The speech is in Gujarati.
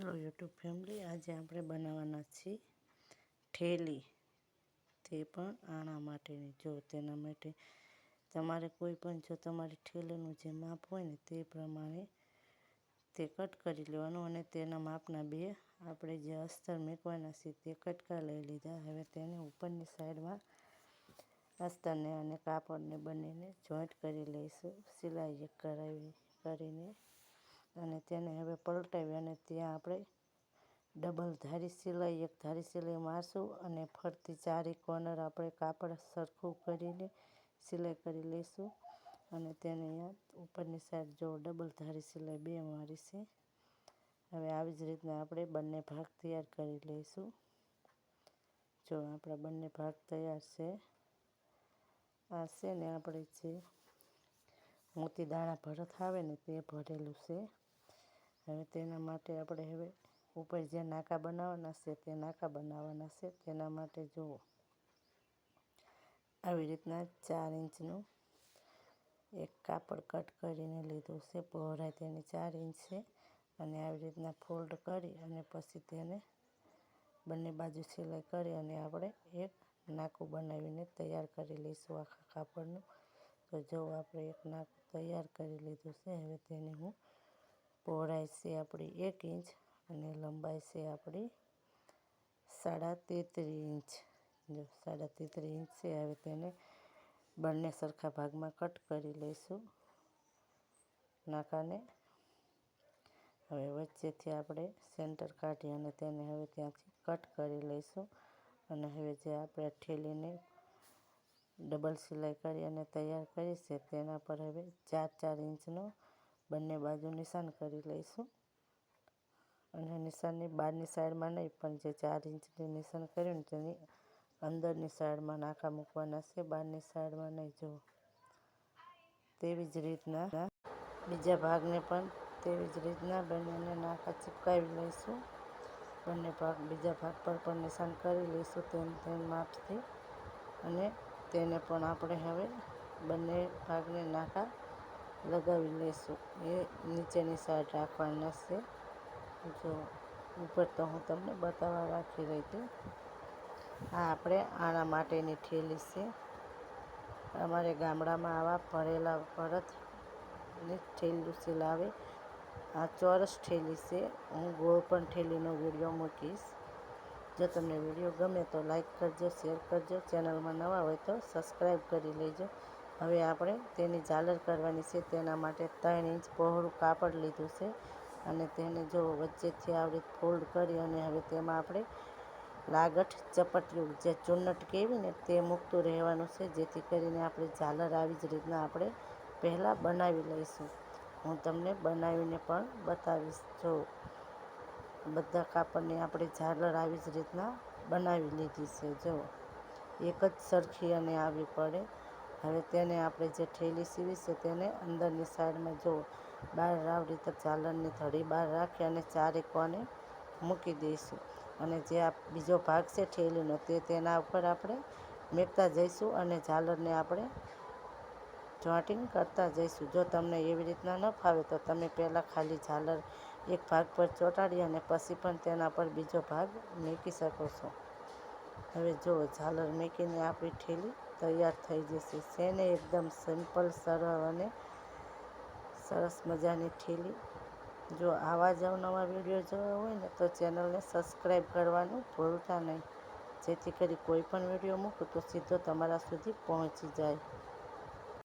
હેલો યુટ્યુબ ફેમિલી, આજે આપણે બનાવવાના છીએ ઠેલી. તે પણ આણા માટેની. જો તેના માટે તમારે કોઈ પણ જો તમારી ઠેલીનું જે માપ હોય ને તે પ્રમાણે તે કટ કરી લેવાનું અને તેના માપના બે આપણે જે અસ્તર મેકવાના છે તે કટકા લઈ લીધા. હવે તેને ઉપરની સાઈડમાં અસ્તરને અને કાપડને બંનેને જોઈન્ટ કરી લઈશું. સિલાઈ કરાવી કરીને અને તેને હવે પલટાવી અને ત્યાં આપણે ડબલ ધારી સિલાઈ, એક ધારી સિલાઈ મારશું અને ફરતી ચારે કોર્નર આપણે કાપડ સરખું કરીને સિલાઈ કરી લઈશું. અને તેને અહીંયા ઉપરની સાઈડ જો ડબલ ધારી સિલાઈ બે મારી છે. હવે આવી જ રીતના આપણે બંને ભાગ તૈયાર કરી લઈશું. જો આપણા બંને ભાગ તૈયાર છે. આ છે ને આપણે જે મોતી દાણા ભરત આવે ને તે ભરેલું છે. હવે તેના માટે આપણે હવે ઉપર જે નાકા બનાવવાના છે તે નાકા બનાવવાના છે. તેના માટે જુઓ. આવી રીતના ચાર ઇંચનું એક કાપડ કટ કરીને લીધું છે. પહોળાઈ તેની ચાર ઇંચ છે અને આવી રીતના ફોલ્ડ કરી અને પછી તેને બંને બાજુ સિલાઈ કરી અને આપણે એક નાકું બનાવીને તૈયાર કરી લઈશું આખા કાપડનું. તો જો આપણે એક નાકું તૈયાર કરી લીધું છે. હવે તેને હું પહોળાઈ છે આપણી એક ઇંચ અને લંબાઈ છે આપણી સાડા તેત્રીસ ઇંચ. જો સાડા તેત્રીસ ઇંચ છે, હવે તેને બંને સરખા ભાગમાં કટ કરી લઈશું નાકાને. હવે વચ્ચેથી આપણે સેન્ટર કાઢી અને તેને હવે ત્યાંથી કટ કરી લઈશું અને હવે જે આપણે ઠેલીને ડબલ સિલાઈ કરી અને તૈયાર કરી છે, તેના પર હવે ચાર ચાર ઇંચનો બંને બાજુ નિશાન કરી લઈશું. અને નિશાનની બહારની સાઈડમાં નહીં, પણ જે ચાર ઇંચની નિશાન કર્યું ને તેની અંદરની સાઈડમાં નાકા મૂકવાના છે, બહારની સાઈડમાં નહીં. જુઓ તેવી જ રીતના બીજા ભાગને પણ તેવી જ રીતના બંનેને નાકા ચિપકાવી લઈશું. બંને ભાગ બીજા ભાગ પર પણ નિશાન કરી લઈશું તેમ તેમ માપથી. અને તેને પણ આપણે હવે બંને ભાગને નાકા લગાવી લઈશું એ નીચેની સાઈડ રાખવાના છે જો ઉપર તો હું તમને બતાવવા રાખી રહી હતી. આ આપણે આના માટેની ઠેલી છે. અમારે ગામડામાં આવા ભરેલા ભરતની ઠેલું સિલાવે આ ચોરસ ઠેલી છે. હું ગોળ પણ ઠેલીનો વીડિયો મૂકીશ. જો તમને વીડિયો ગમે તો લાઈક કરજો, શેર કરજો. ચેનલમાં નવા હોય તો સબસ્ક્રાઈબ કરી લેજો. હવે આપણે તેની ઝાલર કરવાની છે. તેના માટે ત્રણ ઇંચ પહોળું કાપડ લીધું છે અને તેને જો વચ્ચેથી આવી ફોલ્ડ કરી અને હવે તેમાં આપણે લાગઠ ચપટિયું જે ચૂન્નટ કહેવી ને તે મૂકતું રહેવાનું છે. જેથી કરીને આપણે ઝાલર આવી જ રીતના આપણે પહેલાં બનાવી લઈશું. હું તમને બનાવીને પણ બતાવીશ. જો બધા કાપડની આપણે ઝાલર આવી જ રીતના બનાવી લીધી છે. જો એક જ સરખી અને આવી પડે. હવે તેને આપણે જે ઠેલી સીવી છે તેને અંદરની સાઈડમાં જો બહાર રાવડી તો ઝાલરની ધડી બહાર રાખી અને ચારે કોને મૂકી દઈશું. અને જે આ બીજો ભાગ છે ઠેલીનો તે તેના ઉપર આપણે મેકતા જઈશું અને ઝાલરને આપણે જોઈન્ટિંગ કરતા જઈશું. જો તમને એવી રીતના ન ફાવે તો તમે પહેલાં ખાલી ઝાલર એક ભાગ પર ચોંટાડી અને પછી પણ તેના પર બીજો ભાગ મૂકી શકો છો. હવે જો ઝાલર મૂકીને આપણી ઠેલી તૈયાર થઈ જશે. છે ને એકદમ સિમ્પલ સરળ અને સરસ મજાની ઠીલી જો આવા જ અવનવા વીડિયો જોવા હોય ને, તો ચેનલને સબસ્ક્રાઈબ કરવાનું ભૂલતા નહીં. જેથી કરી કોઈ પણ વીડિયો મૂકું તો સીધો તમારા સુધી પહોંચી જાય.